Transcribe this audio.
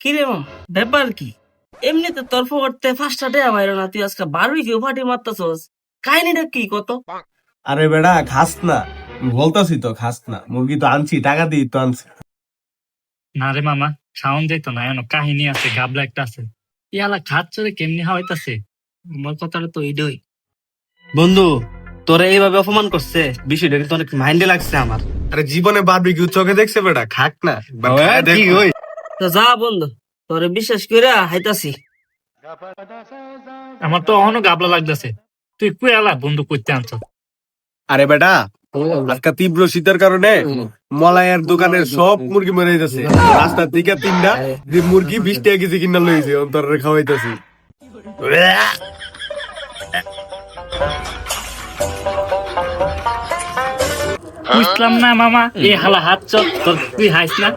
কিরে মা? ব্যাপার কি? এমনিতে তর্ফ করতে আমার না তুই আজকে বারবি কেউ ফাটি মারতাছস? কাহিনীটা কি কত? আরে বেড়া খাস না। বলতাছি তো খাস না। মুরগি তো আনছি টাকা দিই তো আনছি। না রে মামা সাউন্ড যাইতো না এমন কাহিনী আছে গাবলা একটা আছে। ইয়ালা খাত চড়ে কেমনি হাওয়াইতাছে? আমার কথাটা তো এইডই। বন্ধু তোরা এইভাবে অপমান করছে বিষয়টা কিন্তু অনেক মাইন্ডে লাগছে আমার। আরে জীবনে বারবিকিউ চোখে দেখছে বেটা খাক না। বা খায় দেখ। তো যা বন্ধু তোরে বিশ্বাস করে হাইতাছি। আমার তো অহনো গাবলা লাগতেছে। তুই কুই আলা বন্ধু করতে আনছ? আরে বেটা আজকে তীব্র শীতের কারণে মলাইয়ের দোকানের সব মুরগি মরে যাচ্ছে রাস্তার দিকে তিনটা যে মুরগি বিশ টাকা কেজি কিনা লইছে অন্তরে খাওয়াইতেছি। বুঝলাম না মামা এই হালা হাত চল তোর তুই হাইস না?